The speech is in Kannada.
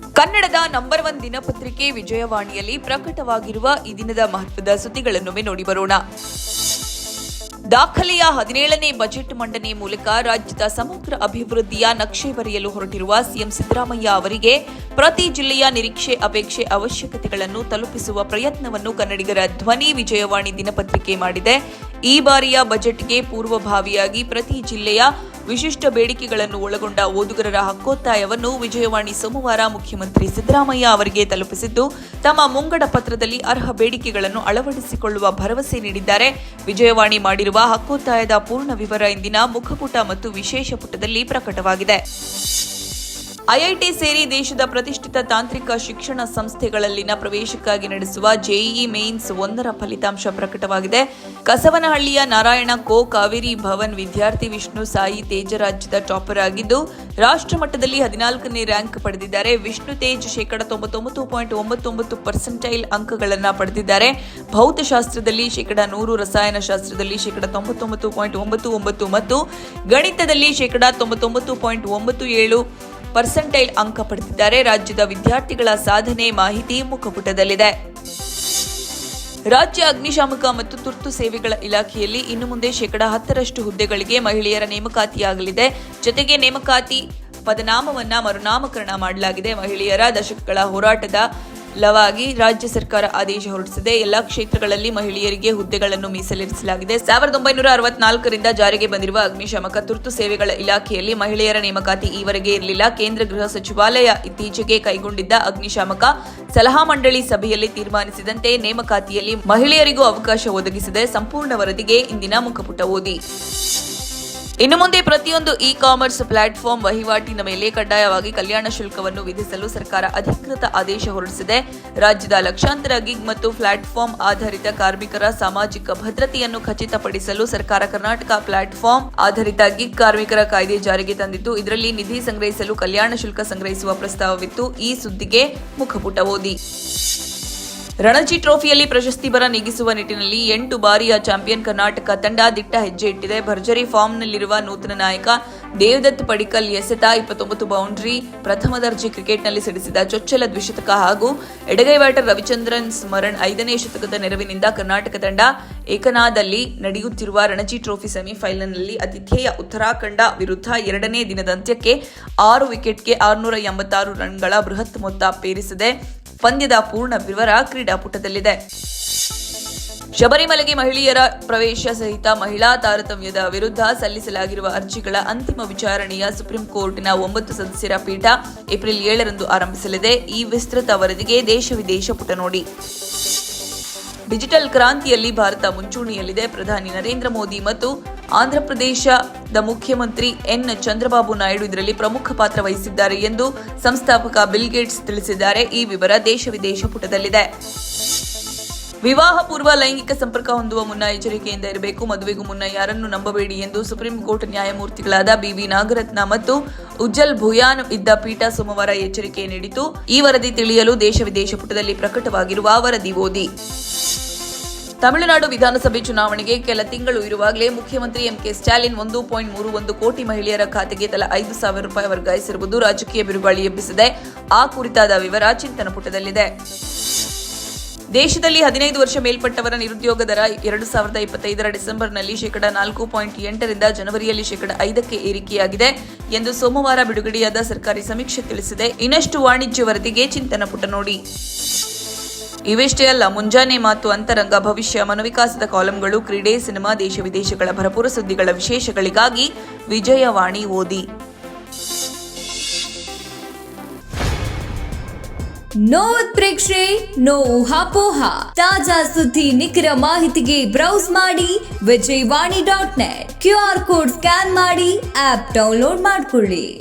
ಕನ್ನಡದ ನಂಬರ್ ಒನ್ ದಿನಪತ್ರಿಕೆ ವಿಜಯವಾಣಿಯಲ್ಲಿ ಪ್ರಕಟವಾಗಿರುವ ಈ ದಿನದ ಮಹತ್ವದ ಸುದ್ದಿಗಳನ್ನೊಮ್ಮೆ ನೋಡಿ ಬರೋಣ. ದಾಖಲೆಯ ಹದಿನೇಳನೇ ಬಜೆಟ್ ಮಂಡನೆ ಮೂಲಕ ರಾಜ್ಯದ ಸಮಗ್ರ ಅಭಿವೃದ್ಧಿಯ ನಕ್ಷೆ ಬರೆಯಲು ಹೊರಟಿರುವ ಸಿಎಂ ಸಿದ್ದರಾಮಯ್ಯ ಅವರಿಗೆ ಪ್ರತಿ ಜಿಲ್ಲೆಯ ನಿರೀಕ್ಷೆ ಅಪೇಕ್ಷೆ ಅವಶ್ಯಕತೆಗಳನ್ನು ತಲುಪಿಸುವ ಪ್ರಯತ್ನವನ್ನು ಕನ್ನಡಿಗರ ಧ್ವನಿ ವಿಜಯವಾಣಿ ದಿನಪತ್ರಿಕೆ ಮಾಡಿದೆ. ಈ ಬಾರಿಯ ಬಜೆಟ್ಗೆ ಪೂರ್ವಭಾವಿಯಾಗಿ ಪ್ರತಿ ಜಿಲ್ಲೆಯ ವಿಶಿಷ್ಟ ಬೇಡಿಕೆಗಳನ್ನು ಒಳಗೊಂಡ ಓದುಗರರ ಹಕ್ಕೊತ್ತಾಯವನ್ನು ವಿಜಯವಾಣಿ ಸೋಮವಾರ ಮುಖ್ಯಮಂತ್ರಿ ಸಿದ್ದರಾಮಯ್ಯ ಅವರಿಗೆ ತಲುಪಿಸಿದ್ದು, ತಮ್ಮ ಮುಂಗಡ ಪತ್ರದಲ್ಲಿ ಅರ್ಹ ಬೇಡಿಕೆಗಳನ್ನು ಅಳವಡಿಸಿಕೊಳ್ಳುವ ಭರವಸೆ ನೀಡಿದ್ದಾರೆ. ವಿಜಯವಾಣಿ ಮಾಡಿರುವ ಹಕ್ಕೊತ್ತಾಯದ ಪೂರ್ಣ ವಿವರ ಇಂದಿನ ಮುಖಪುಟ ಮತ್ತು ವಿಶೇಷ ಪುಟದಲ್ಲಿ ಪ್ರಕಟವಾಗಿದೆ. ಐಐಟಿ ಸೇರಿ ದೇಶದ ಪ್ರತಿಷ್ಠಿತ ತಾಂತ್ರಿಕ ಶಿಕ್ಷಣ ಸಂಸ್ಥೆಗಳಲ್ಲಿನ ಪ್ರವೇಶಕ್ಕಾಗಿ ನಡೆಸುವ ಜೆಇಇ ಮೇನ್ಸ್ ಒಂದರ ಫಲಿತಾಂಶ ಪ್ರಕಟವಾಗಿದೆ. ಕಸವನಹಳ್ಳಿಯ ನಾರಾಯಣ ಕೋ ಕಾವೇರಿ ಭವನ್ ವಿದ್ಯಾರ್ಥಿ ವಿಷ್ಣು ಸಾಯಿ ತೇಜ ರಾಜ್ಯದ ಟಾಪರ್ ಆಗಿದ್ದು ರಾಷ್ಟ್ರಮಟ್ಟದಲ್ಲಿ ಹದಿನಾಲ್ಕನೇ ರ್ಯಾಂಕ್ ಪಡೆದಿದ್ದಾರೆ. ವಿಷ್ಣು ತೇಜ್ ಶೇಕಡ ತೊಂಬತ್ತೊಂಬತ್ತು ಪಾಯಿಂಟ್ ಒಂಬತ್ತೊಂಬತ್ತು ಪರ್ಸೆಂಟೈಲ್ ಅಂಕಗಳನ್ನು ಪಡೆದಿದ್ದಾರೆ. ಭೌತಶಾಸ್ತ್ರದಲ್ಲಿ ಶೇಕಡ ನೂರು, ರಸಾಯನಶಾಸ್ತ್ರದಲ್ಲಿ ಶೇಕಡ ತೊಂಬತ್ತೊಂಬತ್ತು ಪಾಯಿಂಟ್ ಒಂಬತ್ತು ಒಂಬತ್ತು ಮತ್ತು ಗಣಿತದಲ್ಲಿ ಶೇಕಡ ತೊಂಬತ್ತೊಂಬತ್ತು ಪಾಯಿಂಟ್ ಒಂಬತ್ತು ಏಳು ಪರ್ಸೆಂಟೈಲ್ ಅಂಕ ಪಡೆದಿದ್ದಾರೆ ರಾಜ್ಯದ ವಿದ್ಯಾರ್ಥಿಗಳ ಸಾಧನೆ ಮಾಹಿತಿ ಮುಖಪುಟದಲ್ಲಿದೆ. ರಾಜ್ಯ ಅಗ್ನಿಶಾಮಕ ಮತ್ತು ತುರ್ತು ಸೇವೆಗಳ ಇಲಾಖೆಯಲ್ಲಿ ಇನ್ನು ಮುಂದೆ ಶೇಕಡಾ ಹತ್ತರಷ್ಟು ಹುದ್ದೆಗಳಿಗೆ ಮಹಿಳೆಯರ ನೇಮಕಾತಿಯಾಗಲಿದೆ. ಜೊತೆಗೆ ನೇಮಕಾತಿ ಪದನಾಮವನ್ನ ಮರುನಾಮಕರಣ ಮಾಡಲಾಗಿದೆ. ಮಹಿಳೆಯರ ದಶಕಗಳ ಹೋರಾಟದ ಲವಾಗಿ ರಾಜ್ಯ ಸರ್ಕಾರ ಆದೇಶ ಹೊರಡಿಸಿದೆ. ಎಲ್ಲಾ ಕ್ಷೇತ್ರಗಳಲ್ಲಿ ಮಹಿಳೆಯರಿಗೆ ಹುದ್ದೆಗಳನ್ನು ಮೀಸಲಿರಿಸಲಾಗಿದೆ. ಸಾವಿರದ ಒಂಬೈನೂರ ಅರವತ್ನಾಲ್ಕರಿಂದ ಜಾರಿಗೆ ಬಂದಿರುವ ಅಗ್ನಿಶಾಮಕ ತುರ್ತು ಸೇವೆಗಳ ಇಲಾಖೆಯಲ್ಲಿ ಮಹಿಳೆಯರ ನೇಮಕಾತಿ ಈವರೆಗೆ ಇರಲಿಲ್ಲ. ಕೇಂದ್ರ ಗೃಹ ಸಚಿವಾಲಯ ಇತ್ತೀಚೆಗೆ ಕೈಗೊಂಡಿದ್ದ ಅಗ್ನಿಶಾಮಕ ಸಲಹಾ ಮಂಡಳಿ ಸಭೆಯಲ್ಲಿ ತೀರ್ಮಾನಿಸಿದಂತೆ ನೇಮಕಾತಿಯಲ್ಲಿ ಮಹಿಳೆಯರಿಗೂ ಅವಕಾಶ ಒದಗಿಸಿದೆ. ಸಂಪೂರ್ಣ ವರದಿಗೆ ಇಂದಿನ ಮುಖಪುಟ ಓದಿ. ಇನ್ನು ಮುಂದೆ ಪ್ರತಿಯೊಂದು ಇ ಕಾಮರ್ಸ್ ಪ್ಲಾಟ್ಫಾರ್ಮ್ ವಹಿವಾಟಿನ ಮೇಲೆ ಕಡ್ಡಾಯವಾಗಿ ಕಲ್ಯಾಣ ಶುಲ್ಕವನ್ನು ವಿಧಿಸಲು ಸರ್ಕಾರ ಅಧಿಕೃತ ಆದೇಶ ಹೊರಡಿಸಿದೆ. ರಾಜ್ಯದ ಲಕ್ಷಾಂತರ ಗಿಗ್ ಮತ್ತು ಪ್ಲಾಟ್ಫಾರ್ಮ್ ಆಧಾರಿತ ಕಾರ್ಮಿಕರ ಸಾಮಾಜಿಕ ಭದ್ರತೆಯನ್ನು ಖಚಿತಪಡಿಸಲು ಸರ್ಕಾರ ಕರ್ನಾಟಕ ಪ್ಲಾಟ್ಫಾರ್ಮ್ ಆಧಾರಿತ ಗಿಗ್ ಕಾರ್ಮಿಕರ ಕಾಯ್ದೆ ಜಾರಿಗೆ ತಂದಿದ್ದು, ಇದರಲ್ಲಿ ನಿಧಿ ಸಂಗ್ರಹಿಸಲು ಕಲ್ಯಾಣ ಶುಲ್ಕ ಸಂಗ್ರಹಿಸುವ ಪ್ರಸ್ತಾವವಿತ್ತು. ಈ ಸುದ್ದಿಗೆ ಮುಖಪುಟ ಓದಿ. ರಣಜಿ ಟ್ರೋಫಿಯಲ್ಲಿ ಪ್ರಶಸ್ತಿ ಬರ ನೀಗಿಸುವ ನಿಟ್ಟಿನಲ್ಲಿ ಎಂಟು ಬಾರಿಯ ಚಾಂಪಿಯನ್ ಕರ್ನಾಟಕ ತಂಡ ದಿಟ್ಟ ಹೆಜ್ಜೆ ಇಟ್ಟಿದೆ. ಭರ್ಜರಿ ಫಾರ್ಮ್ನಲ್ಲಿರುವ ನೂತನ ನಾಯಕ ದೇವದತ್ ಪಡಿಕಲ್ ಎಸೆತ ಇಪ್ಪತ್ತೊಂಬತ್ತು ಬೌಂಡ್ರಿ ಪ್ರಥಮ ದರ್ಜೆ ಕ್ರಿಕೆಟ್ನಲ್ಲಿ ಸಿಡಿಸಿದ ಚೊಚ್ಚಲ ದ್ವಿಶತಕ ಹಾಗೂ ಎಡಗೈ ಬ್ಯಾಟರ್ ರವಿಚಂದ್ರನ್ ಸ್ಮರಣ್ ಐದನೇ ಶತಕದ ನೆರವಿನಿಂದ ಕರ್ನಾಟಕ ತಂಡ ಏಕನಾದಲ್ಲಿ ನಡೆಯುತ್ತಿರುವ ರಣಜಿ ಟ್ರೋಫಿ ಸೆಮಿಫೈನಲ್ನಲ್ಲಿ ಆತಿಥೇಯ ಉತ್ತರಾಖಂಡ ವಿರುದ್ಧ ಎರಡನೇ ದಿನದಂತ್ಯಕ್ಕೆ ಆರು ವಿಕೆಟ್ಗೆ ಆರುನೂರ ಎಂಬತ್ತಾರು ರನ್ಗಳ ಬೃಹತ್ ಮೊತ್ತ ಪೇರಿಸಿದೆ ಪಂದ್ಯದ ಪೂರ್ಣ ವಿವರ ಕ್ರೀಡಾಪುಟದಲ್ಲಿದೆ. ಶಬರಿಮಲೆಗೆ ಮಹಿಳೆಯರ ಪ್ರವೇಶ ಸಹಿತ ಮಹಿಳಾ ತಾರತಮ್ಯದ ವಿರುದ್ಧ ಸಲ್ಲಿಸಲಾಗಿರುವ ಅರ್ಜಿಗಳ ಅಂತಿಮ ವಿಚಾರಣೆಯ ಸುಪ್ರೀಂ ಕೋರ್ಟ್ನ ಒಂಬತ್ತು ಸದಸ್ಯರ ಪೀಠ ಏಪ್ರಿಲ್ ಏಳರಂದು ಆರಂಭಿಸಲಿದೆ. ಈ ವಿಸ್ತೃತ ವರದಿಗೆ ದೇಶ ವಿದೇಶ ಪುಟ ನೋಡಿ. ಡಿಜಿಟಲ್ ಕ್ರಾಂತಿಯಲ್ಲಿ ಭಾರತ ಮುಂಚೂಣಿಯಲ್ಲಿದೆ. ಪ್ರಧಾನಿ ನರೇಂದ್ರ ಮೋದಿ ಮತ್ತು ಆಂಧ್ರಪ್ರದೇಶದ ಮುಖ್ಯಮಂತ್ರಿ ಎನ್ ಚಂದ್ರಬಾಬು ನಾಯ್ಡು ಇದರಲ್ಲಿ ಪ್ರಮುಖ ಪಾತ್ರ ವಹಿಸಿದ್ದಾರೆ ಎಂದು ಸಂಸ್ಥಾಪಕ ಬಿಲ್ ಗೇಟ್ಸ್ ತಿಳಿಸಿದ್ದಾರೆ. ಈ ವಿವರ ದೇಶ ವಿದೇಶ ಪುಟದಲ್ಲಿದೆ. ವಿವಾಹ ಪೂರ್ವ ಲೈಂಗಿಕ ಸಂಪರ್ಕ ಹೊಂದುವ ಮುನ್ನ ಎಚ್ಚರಿಕೆಯಿಂದ ಇರಬೇಕು. ಮದುವೆಗೂ ಮುನ್ನ ಯಾರನ್ನು ನಂಬಬೇಡಿ ಎಂದು ಸುಪ್ರೀಂ ಕೋರ್ಟ್ ನ್ಯಾಯಮೂರ್ತಿಗಳಾದ ಬಿವಿ ನಾಗರತ್ನ ಮತ್ತು ಉಜ್ಜಲ್ ಭುಯಾನ್ ಇದ್ದ ಪೀಠ ಸೋಮವಾರ ಎಚ್ಚರಿಕೆ ನೀಡಿತು. ಈ ವರದಿ ತಿಳಿಯಲು ದೇಶ ವಿದೇಶ ಪುಟದಲ್ಲಿ ಪ್ರಕಟವಾಗಿರುವ ವರದಿ ಓದಿ. ತಮಿಳುನಾಡು ವಿಧಾನಸಭೆ ಚುನಾವಣೆಗೆ ಕೆಲ ತಿಂಗಳು ಇರುವಾಗಲೇ ಮುಖ್ಯಮಂತ್ರಿ ಎಂಕೆ ಸ್ಟಾಲಿನ್ ಒಂದು ಪಾಯಿಂಟ್ ಮೂರು ಒಂದು ಕೋಟಿ ಮಹಿಳೆಯರ ಖಾತೆಗೆ ತಲಾ ಐದು ಸಾವಿರ ರೂಪಾಯಿ ವರ್ಗಾಯಿಸಿರುವುದು ರಾಜಕೀಯ ಬಿರುಗಾಳಿ ಎಬ್ಬಿಸಿದೆ. ಆ ಕುರಿತಾದ ವಿವರ ಚಿಂತನ ಪುಟದಲ್ಲಿದೆ. ದೇಶದಲ್ಲಿ ಹದಿನೈದು ವರ್ಷ ಮೇಲ್ಪಟ್ಟವರ ನಿರುದ್ಯೋಗ ದರ ಎರಡು ಸಾವಿರದ ಇಪ್ಪತ್ತೈದರ ಡಿಸೆಂಬರ್ನಲ್ಲಿ ಶೇಕಡ ನಾಲ್ಕು ಪಾಯಿಂಟ್ ಎಂಟರಿಂದ ಜನವರಿಯಲ್ಲಿ ಶೇಕಡ ಐದಕ್ಕೆ ಏರಿಕೆಯಾಗಿದೆ ಎಂದು ಸೋಮವಾರ ಬಿಡುಗಡೆಯಾದ ಸರ್ಕಾರಿ ಸಮೀಕ್ಷೆ ತಿಳಿಸಿದೆ. ಇನ್ನಷ್ಟು ವಾಣಿಜ್ಯ ವರದಿಗೆ ಚಿಂತನ ಪುಟ ನೋಡಿ. ಇವೆಷ್ಟೇ ಅಲ್ಲ ಮುಂಜಾನೆ ಮಾತು ಅಂತರಂಗ, ಭವಿಷ್ಯ, ಮನೋವಿಕಾಸದ ಕಾಲಂಗಳು, ಕ್ರೀಡೆ, ಸಿನಿಮಾ, ದೇಶ ವಿದೇಶಗಳ ಭರಪೂರ ಸುದ್ದಿಗಳ ವಿಶೇಷಗಳಿಗಾಗಿ ವಿಜಯವಾಣಿ ಓದಿ. ನೋ ಉತ್ಪ್ರೇಕ್ಷೆ ನೋ ಊಹಾಪೋಹ ತಾಜಾ ಸುದ್ದಿ, ನಿಖರ ಮಾಹಿತಿಗೆ ಬ್ರೌಸ್ ಮಾಡಿ Vijayavani dot net. Q R code scan ಮಾಡಿ, ಆಪ್ ಡೌನ್ಲೋಡ್ ಮಾಡಿಕೊಳ್ಳಿ.